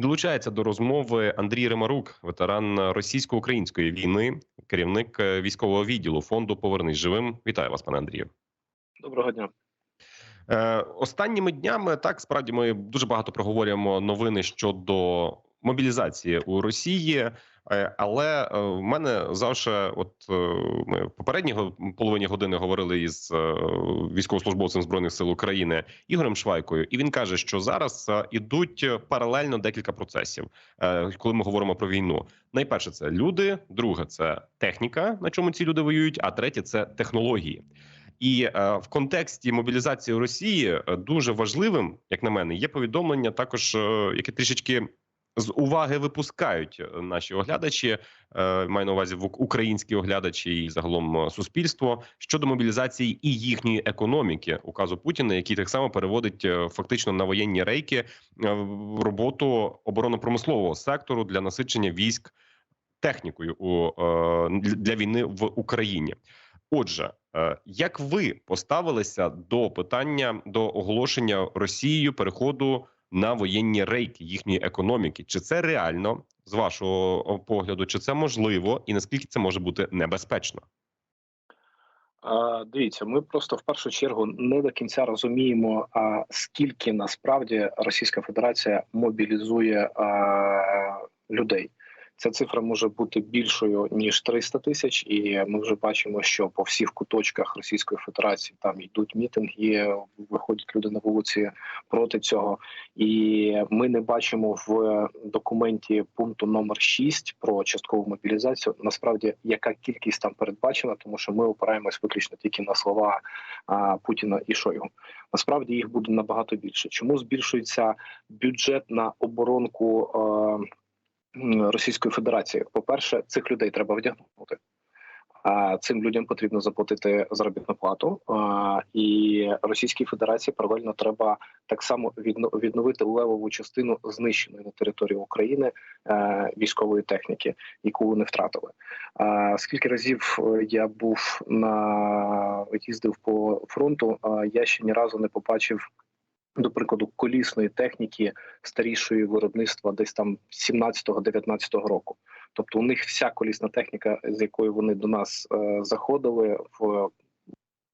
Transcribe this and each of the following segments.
Долучається до розмови Андрій Ремарук, ветеран російсько-української війни, керівник е, військового відділу фонду Повернись живим. Вітаю вас, пане Андрію. Доброго дня. Е, останніми днями так справді ми дуже багато проговорюємо новини щодо мобілізації у Росії. Е, Але е, в мене завжди, от е, ми в попередній половині години говорили із військовослужбовцем збройних сил України Ігорем Швайкою, і він каже, що зараз ідуть паралельно декілька процесів, коли ми говоримо про війну. Найперше, це люди, друге це техніка, на чому ці люди воюють. А третє це технології. І в контексті мобілізації Росії дуже важливим, як на мене, є повідомлення, також яке трішечки з уваги випускають е, наші оглядачі. Е, маю на увазі українські оглядачі і загалом е, суспільство щодо мобілізації і їхньої економіки указу Путіна, який так само переводить фактично на воєнні рейки роботу оборонно-промислового сектору для насичення військ технікою у для війни в Україні. Отже, як ви поставилися до питання до оголошення Росією переходу на воєнні рейки їхньої економіки? Чи це реально з вашого погляду? Чи це можливо, і наскільки це може бути небезпечно? Дивіться, ми просто в першу чергу не до кінця розуміємо, скільки насправді Російська Федерація мобілізує людей. Ця цифра може бути більшою ніж 300 тисяч, і ми вже бачимо, що по всіх куточках Російської Федерації там йдуть мітинги, виходять люди на вулиці проти цього. І ми не бачимо в документі пункту номер 6 про часткову мобілізацію. Насправді, яка кількість там передбачена, тому що ми опираємось виключно тільки на слова Путіна і Шойгу. Насправді їх буде набагато більше. Чому збільшується бюджет на оборонку? Російської Федерації. По-перше, цих людей треба вдягнути. А цим людям потрібно заплатити заробітну плату. І Російській Федерації паралельно треба так само відновити левову частину знищеної на території України е, військової техніки, яку вони втратили. Скільки разів е, я був на їздив по фронту, я ще ні разу не побачив. До прикладу, колісної техніки старішої виробництва десь там 17-19 року. Тобто у них вся колісна техніка, з якою вони до нас е, заходили в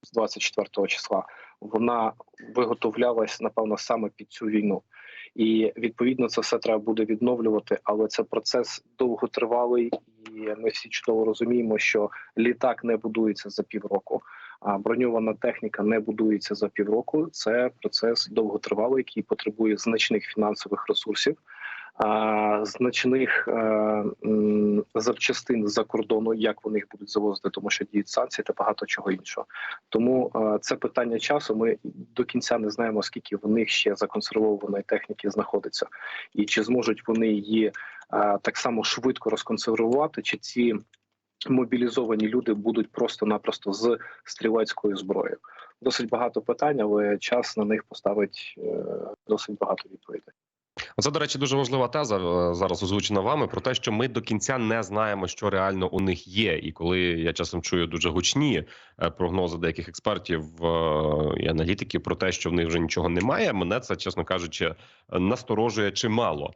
з 24 числа, вона виготовлялась напевно саме під цю війну. І відповідно це все треба буде відновлювати, але це процес довготривалий, і ми всі чудово розуміємо, що літак не будується за півроку, а броньована техніка не будується за півроку. Це процес довготривалий, який потребує значних фінансових ресурсів. Значних е, запчастин за кордону, як вони їх будуть завозити, тому що діють санкції та багато чого іншого. Тому е, це питання часу. Ми до кінця не знаємо, скільки в них ще законсервованої техніки знаходиться, і чи зможуть вони її е, так само швидко розконсервувати, чи ці мобілізовані люди будуть просто-напросто з стрілецькою зброєю. Досить багато питань, але час на них поставить е, досить багато відповідей. Це, до речі, дуже важлива теза е, зараз озвучена вами про те, що ми до кінця не знаємо, що реально у них є. І коли я часом чую дуже гучні е, прогнози деяких експертів і аналітиків про те, що в них вже нічого немає, мене це, чесно кажучи, насторожує чимало.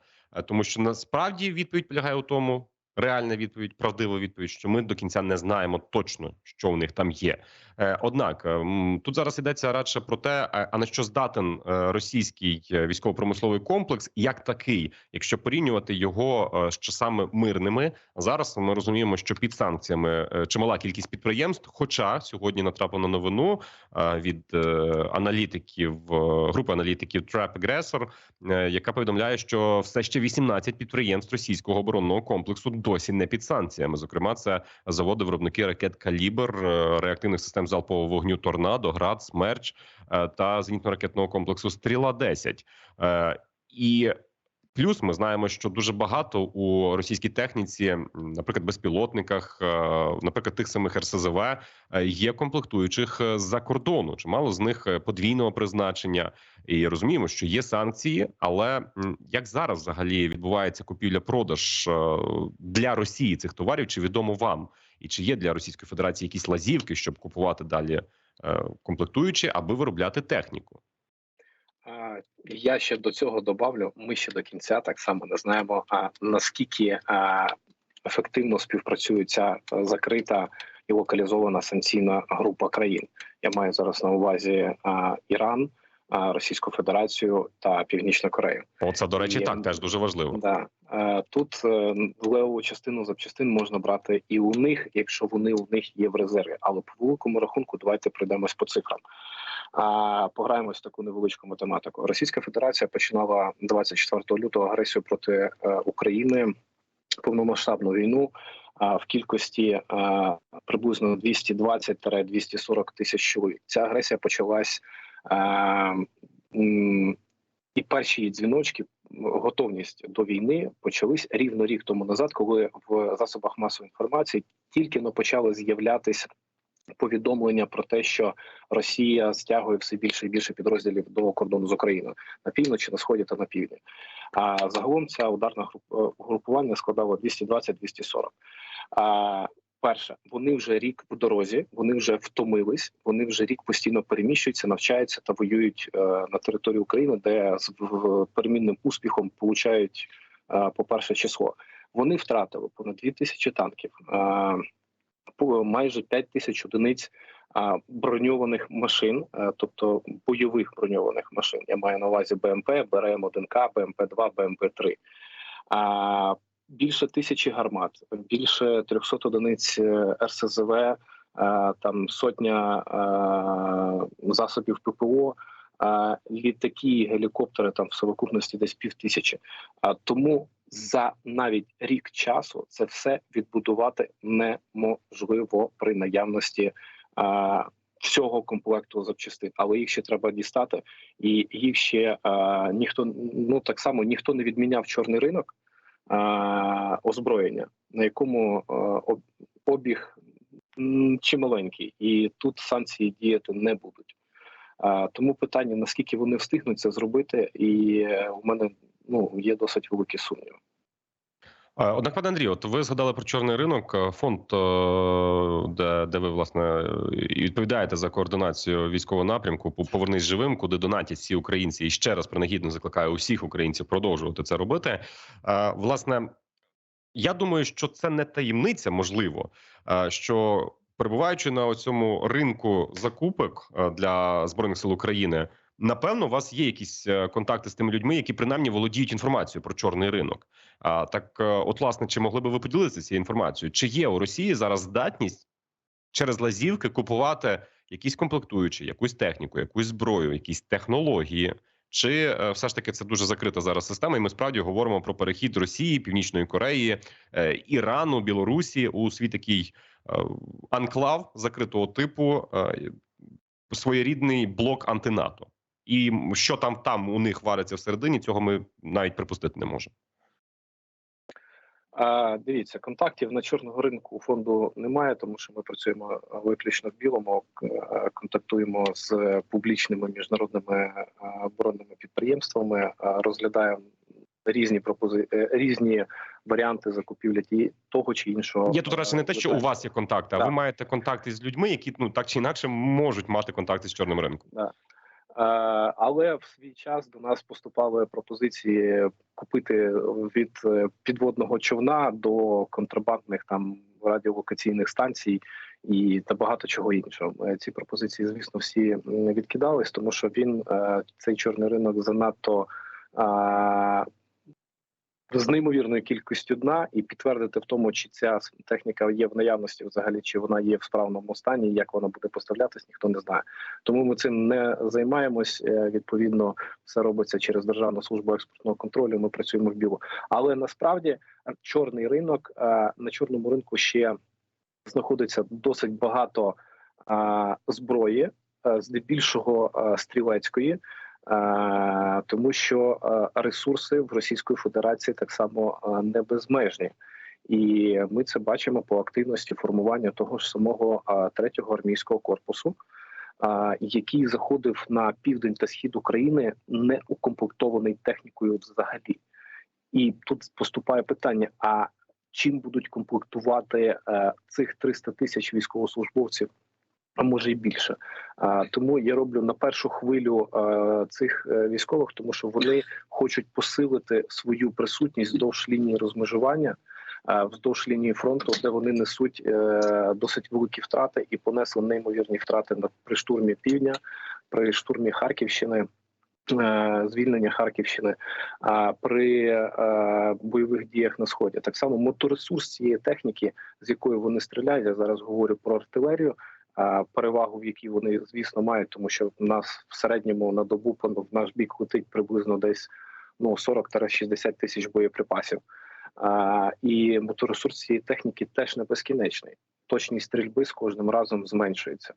Тому що насправді відповідь полягає у тому. Реальна відповідь, правдива відповідь, що ми до кінця не знаємо точно, що в них там є. Е, Однак е, тут зараз йдеться радше про те, а а на що здатен е, російський е, військово-промисловий комплекс, як такий, якщо порівнювати його е, з часами мирними. Зараз ми розуміємо, що під санкціями е, чимала кількість підприємств. Хоча сьогодні натрапив на новину е, від е, аналітиків е, групи аналітиків Trap Aggressor, е, яка повідомляє, що все ще 18 підприємств російського оборонного комплексу досі не під санкціями. Зокрема, це заводи виробники ракет Калібр, е, реактивних систем залпового вогню Торнадо, Град, Смерч е, та зенітно-ракетного комплексу Стріла 10 Е, І Плюс ми знаємо, що дуже багато у російській техніці, наприклад, безпілотниках, е, наприклад, тих самих РСЗВ, е, є комплектуючих е, з-за кордону. Чимало з них подвійного призначення, і розуміємо, що є санкції. Але як зараз взагалі відбувається купівля-продаж для Росії цих товарів? Чи відомо вам? І чи є для Російської Федерації якісь лазівки, щоб купувати далі комплектуючі, аби виробляти техніку? Я ще до цього добавлю. Ми ще до кінця так само не знаємо, а наскільки ефективно співпрацює ця закрита і локалізована санкційна група країн. Я маю зараз на увазі Іран, Російську Федерацію та Північну Корею. Оце, до речі, Є- так теж дуже важливо. Да. Тут е, левову частину запчастин можна брати і у них, якщо вони у них є в резерві. Але по великому рахунку давайте пройдемось по цифрам. А пограємось таку невеличку математику. Російська Федерація починала 24 лютого агресію проти е, України повномасштабну війну. В кількості а, приблизно 220-240 тисяч чоловік. Ця агресія почалась а, і перші дзвіночки готовність до війни почались рівно рік тому назад, коли в засобах масової інформації тільки но почали з'являтися повідомлення про те, що Росія стягує все більше і більше підрозділів до кордону з Україною на півночі, на сході та на півдні. А загалом ця ударна е, групування складала 220-240. А перше, вони вже рік в дорозі, вони вже втомились, вони вже рік постійно переміщуються, навчаються та воюють е, на території України, де з перемінним успіхом получають е, по перше число. Вони втратили понад 2 тисячі танків, по- майже 5 тисяч одиниць броньованих машин, е, тобто бойових броньованих машин. Я маю на увазі БМП, БРМ-1К, БМП-2, БМП-3. Більше тисячі гармат, більше 300 одиниць е, РСЗВ, е, там сотня засобів ППО, літаки, гелікоптери там в совокупності десь пів тисячі. Тому за навіть рік часу це все відбудувати неможливо при наявності а, всього комплекту запчастин, але їх ще треба дістати, і їх ще а, ніхто ну так само ніхто не відміняв чорний ринок а, озброєння, на якому а, обіг чималенький, і тут санкції діяти не будуть. Тому питання наскільки вони встигнуть це зробити, і е, у мене ну є досить великі сумніви. Е, Однак, пане Андрію, от ви згадали про чорний ринок. Е, Фонд, е, де, де ви власне відповідаєте за координацію військового напрямку, «По- повернись живим, куди донатять всі українці. І ще раз принагідно закликаю усіх українців продовжувати це робити. Власне, я думаю, що це не таємниця, можливо, що перебуваючи на цьому ринку закупок для збройних сил України. Напевно, у вас є якісь е, контакти з тими людьми, які принаймні володіють інформацією про чорний ринок. А так, е, от, власне, чи могли би ви поділитися цією інформацією? Чи є у Росії зараз здатність через лазівки купувати якісь комплектуючі, якусь техніку, якусь зброю, якісь технології? Чи е, все ж таки це дуже закрита зараз система? І ми справді говоримо про перехід Росії, Північної Кореї, Ірану, Білорусі у свій такий анклав закритого типу, своєрідний блок антинато. І що там там у них вариться всередині, цього ми навіть припустити не можемо. А, дивіться, контактів на чорного ринку у фонду немає, тому що ми працюємо виключно в білому, е, контактуємо з публічними міжнародними е, оборонними підприємствами, е, розглядаємо різні пропози... різні варіанти закупівлі ті того чи іншого. Є тут речі не те, що у вас є контакти, а Так. ви маєте контакти з людьми, які ну так чи інакше можуть мати контакти з чорним ринком. Е, Але в свій час до нас поступали пропозиції купити від е, підводного човна до контрабандних там радіолокаційних станцій і та багато чого іншого. Е, Ці пропозиції, звісно, всі відкидались, тому що він е, цей чорний ринок занадто з неймовірною кількістю дна, і підтвердити в тому, чи ця техніка є в наявності взагалі, чи вона є в справному стані, як вона буде поставлятись, ніхто не знає. Тому ми цим не займаємось. Е, Відповідно, все робиться через Державну службу експортного контролю. Ми працюємо в білу. Але насправді е, чорний ринок е, на чорному ринку ще знаходиться досить багато зброї, здебільшого стрілецької. Е, Тому що е, ресурси в Російської Федерації так само е, не безмежні, і ми це бачимо по активності формування того ж самого третього армійського корпусу, який заходив на південь та схід України не укомплектований технікою взагалі. І тут поступає питання: а чим будуть комплектувати цих 300 тисяч військовослужбовців а може й більше. Тому я роблю на першу хвилю цих е, військових, тому що вони хочуть посилити свою присутність вздовж лінії розмежування, вздовж лінії фронту, де вони несуть е, досить великі втрати і понесли неймовірні втрати при штурмі півдня, при штурмі Харківщини. е, Звільнення Харківщини при бойових діях на сході так само моторесурс цієї техніки, з якої вони стріляють. Я зараз говорю про артилерію. Перевагу, в якій вони звісно мають, тому що в нас в середньому на добу в наш бік летить приблизно десь ну 40-60 тисяч боєприпасів. І моторесурс цієї техніки теж не безкінечний. Точність стрільби з кожним разом зменшується.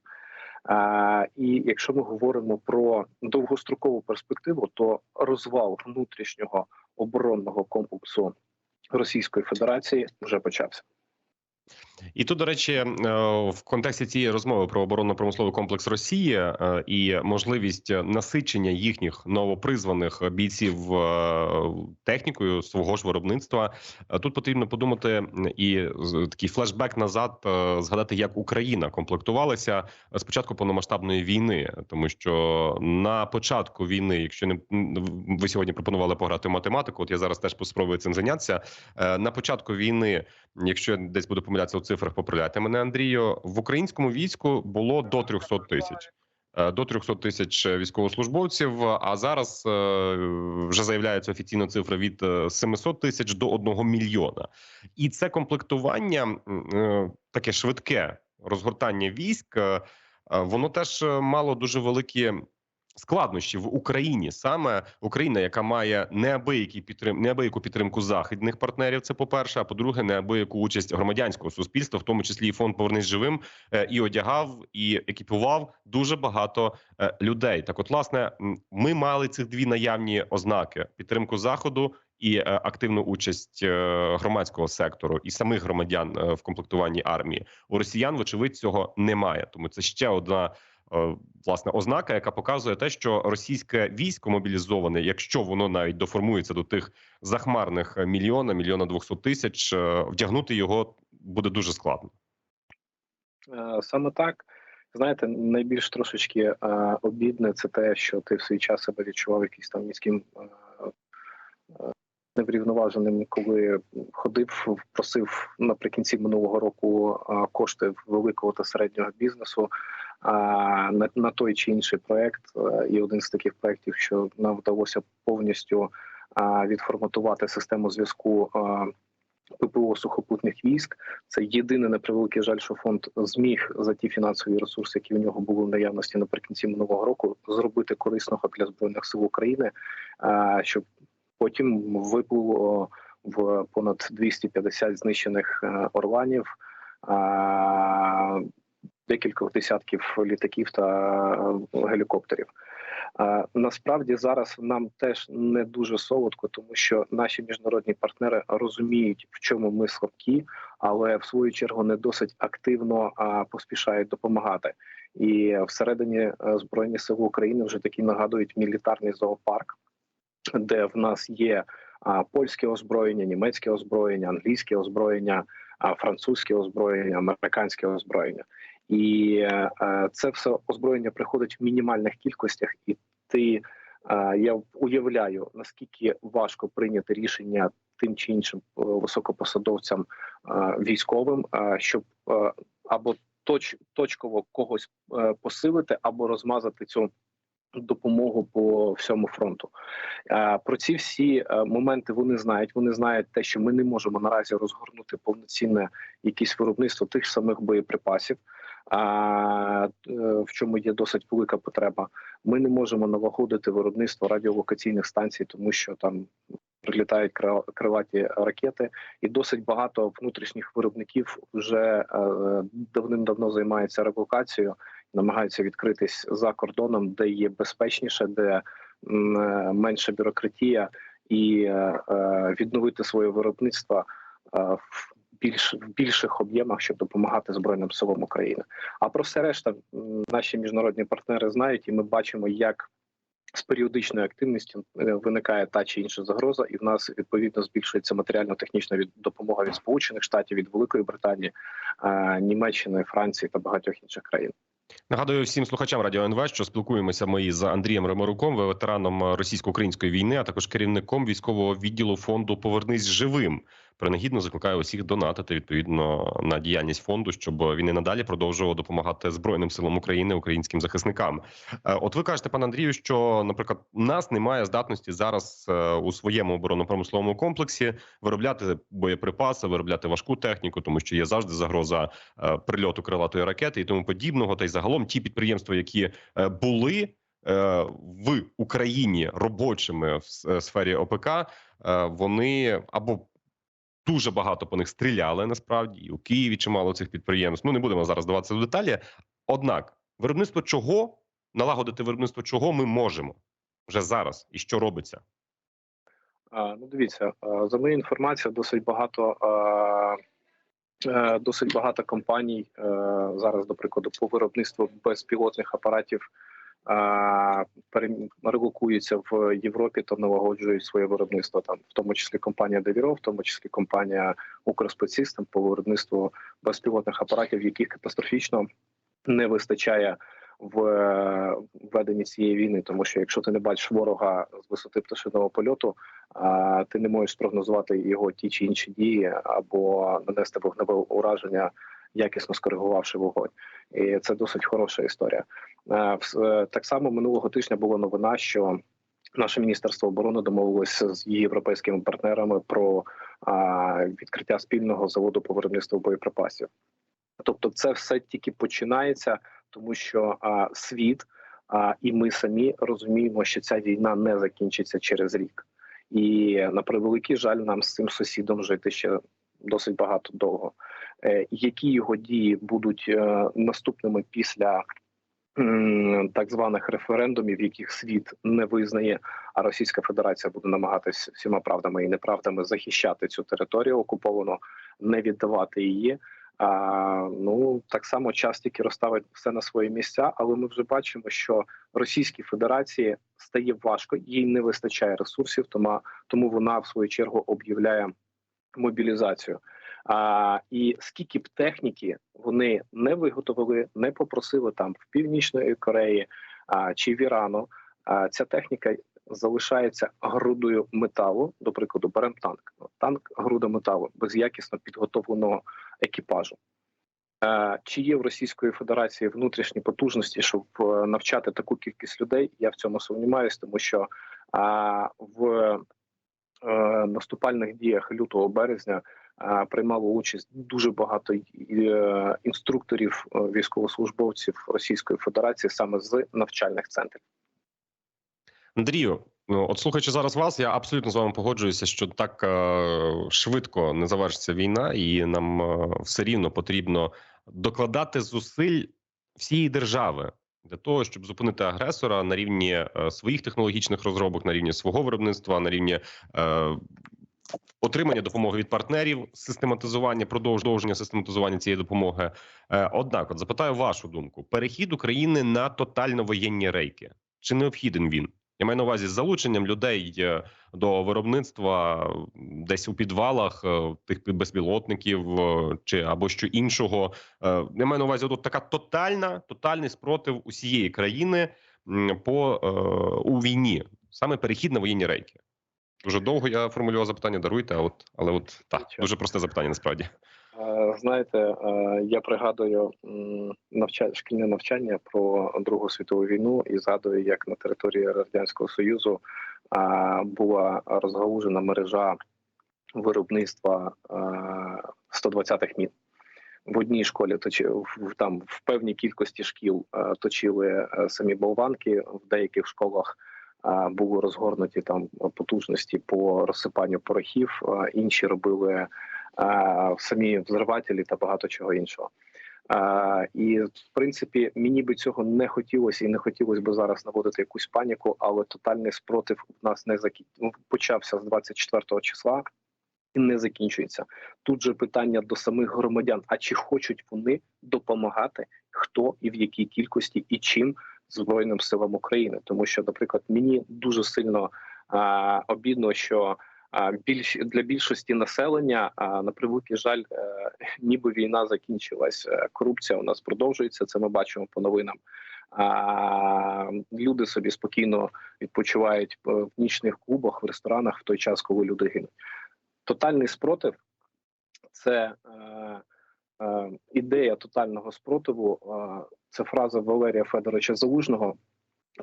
І якщо ми говоримо про довгострокову перспективу, то розвал внутрішнього оборонного комплексу Російської Федерації вже почався. І тут, до речі, е, в контексті цієї розмови про оборонно-промисловий комплекс Росії е, і можливість насичення їхніх новопризваних бійців е, технікою свого ж виробництва, тут потрібно подумати і такий флешбек назад, згадати, як Україна комплектувалася з початку повномасштабної війни, тому що на початку війни, якщо не ви сьогодні пропонували пограти в математику, от я зараз теж спробую цим зайнятися. На початку війни якщо я десь буду помилятися у цифрах, поправляйте мене, Андрію. В українському війську було до 300 тисяч. Е, До 300 тисяч військовослужбовців. А зараз е, вже заявляється офіційна цифра від е, 700 тисяч до 1 мільйона. І це комплектування е, таке швидке розгортання військ. е, е, Воно теж е, мало дуже великі складнощі в Україні, саме Україна, яка має неабиякий підтрим, неабияку підтримку західних партнерів. Це по перше. А по-друге, неабияку участь громадянського суспільства, в тому числі і фонд Повернись живим, е, і одягав, і екіпував дуже багато е, людей. Так, от, власне, ми мали цих дві наявні ознаки: підтримку заходу. І е, активну участь громадського сектору і самих громадян в комплектуванні армії у росіян, вочевидь, цього немає. Тому це ще одна власне ознака, яка показує те, що російське військо мобілізоване, якщо воно навіть доформується до тих захмарних мільйона, мільйона двохсот тисяч, е, вдягнути його буде дуже складно. Е, Саме так. Знаєте, найбільш трошечки е, обідне це те, що ти в свій час себе відчував якийсь там міським е, е, неврівноваженим, коли ходив, просив наприкінці минулого року е, кошти великого та середнього бізнесу е, на, на той чи інший проект. Е, І один з таких проєктів, що нам вдалося повністю відформатувати систему зв'язку. ППО сухопутних військ це єдине на превеликий жаль, що фонд зміг за ті фінансові ресурси, які в нього були в наявності наприкінці минулого року, зробити корисного для збройних сил України, щоб потім виплило в понад 250 знищених е, орланів, декількох десятків літаків та е, гелікоптерів. Насправді зараз нам теж не дуже солодко, тому що наші міжнародні партнери розуміють, в чому ми слабкі, але в свою чергу не досить активно поспішають допомагати. І всередині е, збройні сили України вже такі нагадують мілітарний зоопарк, де в нас є польське озброєння, німецьке озброєння, англійське озброєння, французьке озброєння, американське озброєння. І е, це все озброєння приходить в мінімальних кількостях, і ти е, я уявляю наскільки важко прийняти рішення тим чи іншим е, високопосадовцям військовим, щоб або точ, точково когось посилити, або розмазати цю допомогу по всьому фронту. Про ці всі моменти вони знають. Вони знають те, що ми не можемо наразі розгорнути повноцінне якесь виробництво тих самих боєприпасів. А е, в чому є досить велика потреба, ми не можемо налагодити виробництво радіолокаційних станцій, тому що там прилітають крилаті ракети, і досить багато внутрішніх виробників вже е, давним-давно займаються революцією, намагаються відкритись за кордоном, де є безпечніше, де е, менша бюрократія, і відновити своє виробництво в більш в більших об'ємах, щоб допомагати збройним силам України. А про все решта наші міжнародні партнери знають, і ми бачимо, як з періодичною активністю е, виникає та чи інша загроза, і в нас відповідно збільшується матеріально-технічна від допомога від Сполучених Штатів, від Великої Британії, е, Німеччини, Франції та багатьох інших країн. Нагадую всім слухачам радіо НВ, що спілкуємося ми з Андрієм Ремаруком, ветераном російсько-української війни, а також керівником військового відділу фонду Повернись живим. Принагідно закликаю усіх донатити відповідно на діяльність фонду, щоб він і надалі продовжував допомагати збройним силам України, українським захисникам. Е, От ви кажете, пане Андрію, що, наприклад, нас немає здатності зараз е, у своєму оборонно-промисловому комплексі виробляти боєприпаси, виробляти важку техніку, тому що є завжди загроза е, прильоту крилатої ракети і тому подібного. Та й загалом ті підприємства, які були в Україні робочими в сфері ОПК, вони або дуже багато по них стріляли насправді і у Києві чимало цих підприємств. Ну не будемо зараз даватися в деталі. Однак, виробництво чого налагодити виробництво чого ми можемо вже зараз, і що робиться? Ну, дивіться, за моєю інформацією, досить багато е, досить багато компаній е, зараз, до прикладу, по виробництву безпілотних апаратів а, в Європі та налагоджують своє виробництво там, в тому числі компанія Девіро, в тому числі компанія Укрспецсистем по виробництву безпілотних апаратів, яких катастрофічно не вистачає в веденні цієї війни, тому що якщо ти не бачиш ворога з висоти пташиного польоту, ти не можеш спрогнозувати його ті чи інші дії або нанести вогневе ураження, якісно скоригувавши вогонь, і це досить хороша історія. Е, е, Так само минулого тижня була новина, що наше міністерство оборони домовилося з європейськими партнерами про відкриття спільного заводу по виробництву боєприпасів. Тобто, це все тільки починається, тому що світ і ми самі розуміємо, що ця війна не закінчиться через рік, і на превеликий жаль, нам з цим сусідом жити ще досить багато довго. Е, які його дії будуть е, наступними після так званих референдумів, яких світ не визнає, а Російська Федерація буде намагатись всіма правдами і неправдами захищати цю територію окуповану, не віддавати її. А, ну так само час тільки розставить все на свої місця, але ми вже бачимо, що Російській Федерації стає важко, їй не вистачає ресурсів, тому, тому вона в свою чергу об'являє мобілізацію. А, і скільки б техніки вони не виготовили, не попросили там в північної Кореї а, чи в Ірану, а, ця техніка залишається грудою металу. До прикладу, беремо танк. Танк груда металу без якісно підготовленого екіпажу. Чи є в Російської Федерації внутрішні потужності, щоб е, навчати таку кількість людей? Я в цьому сумніваюся, тому що в е, наступальних діях лютого березня приймало участь дуже багато е, інструкторів, е, військовослужбовців Російської Федерації саме з навчальних центрів. Андрію, ну от слухаючи зараз вас, я абсолютно з вами погоджуюся, що так е, швидко не завершиться війна, і нам е, все рівно потрібно докладати зусиль всієї держави для того, щоб зупинити агресора на рівні е, своїх технологічних розробок, на рівні свого виробництва, на рівні. Е, Отримання допомоги від партнерів, систематизування, продовження систематизування цієї допомоги. Е, Однак, от запитаю вашу думку: перехід України на тотально воєнні рейки. Чи необхіден він? Я маю на увазі з залученням людей е, до виробництва десь у підвалах е, тих безпілотників чи або що іншого. Я маю на увазі тут така тотальна, тотальний спротив усієї країни по у війні, саме перехід на воєнні рейки. Дуже довго я формулював запитання, даруйте, а от але от так дуже просте запитання насправді. Е, Знаєте, е, я пригадую навчання шкільне навчання про Другу світову війну і згадую, як на території радянського союзу була розгалужена мережа виробництва е, 120-х мін. В одній школі точи в там в певній кількості шкіл е, точили е, самі болванки. В деяких школах е, були розгорнуті там потужності по розсипанню порохів. інші робили самі взривателі та багато чого іншого. І в принципі мені би цього не хотілося і не хотілося би зараз наводити якусь паніку, але тотальний спротив у нас не закі... ну, почався з 24 числа і не закінчується. Тут же питання до самих громадян: а чи хочуть вони допомагати, хто і в якій кількості і чим Збройним силам України? Тому що, наприклад, мені дуже сильно а, обідно, що А більш для більшості населення, а на превеликий жаль, е, ніби війна закінчилась. Е, Корупція у нас продовжується. Це ми бачимо по новинам. А люди собі спокійно відпочивають в нічних клубах, в ресторанах в той час, коли люди гинуть. Тотальний спротив це е, е, ідея тотального спротиву. Е, це фраза Валерія Федоровича Залужного,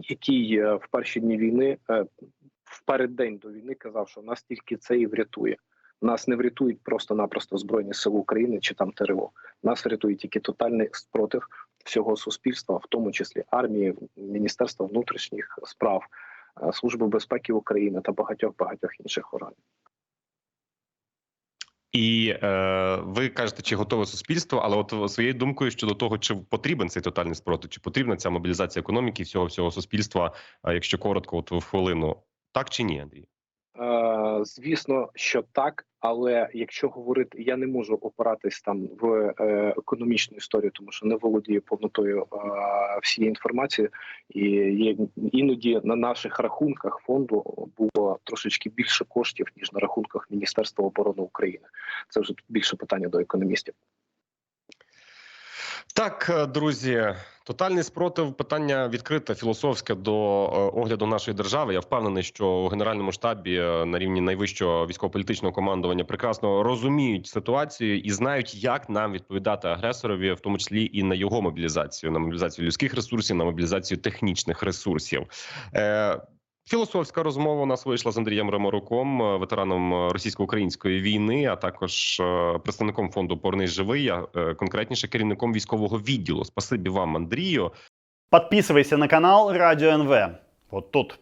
який е, в перші дні війни, е, в переддень до війни, казав, що нас тільки це і врятує. Нас не врятують просто-напросто Збройні Сили України чи там ТРО. Нас врятує тільки тотальний спротив всього суспільства, в тому числі армії, Міністерства внутрішніх справ, е, Служби безпеки України та багатьох багатьох інших органів. І е, ви кажете, чи готове суспільство, але от своєю думкою щодо того, чи потрібен цей тотальний спротив, чи потрібна ця мобілізація економіки всього всього суспільства, е, якщо коротко, от в хвилину, так чи ні, Андрій? Е, звісно, що так, але якщо говорити, я не можу опиратись там в е, економічну історію, тому що не володію повнотою е, всієї інформації, і є, іноді на наших рахунках фонду було трошечки більше коштів ніж на рахунках Міністерства оборони України. Це вже більше питання до економістів. Так, е, друзі, тотальний спротив питання відкрите, філософське до е, огляду нашої держави. Я впевнений, що у генеральному штабі е, на рівні найвищого військово-політичного командування прекрасно розуміють ситуацію і знають, як нам відповідати агресорові, в тому числі і на його мобілізацію, на мобілізацію людських ресурсів, на мобілізацію технічних ресурсів. Філософська розмова у нас вийшла з Андрієм Ремаруком, е, ветераном е, російсько-української війни, а також е, представником фонду Порний живий, а конкретніше керівником військового відділу. Спасибі вам, Андрію. Підписуйся на канал Радіо НВ. От тут.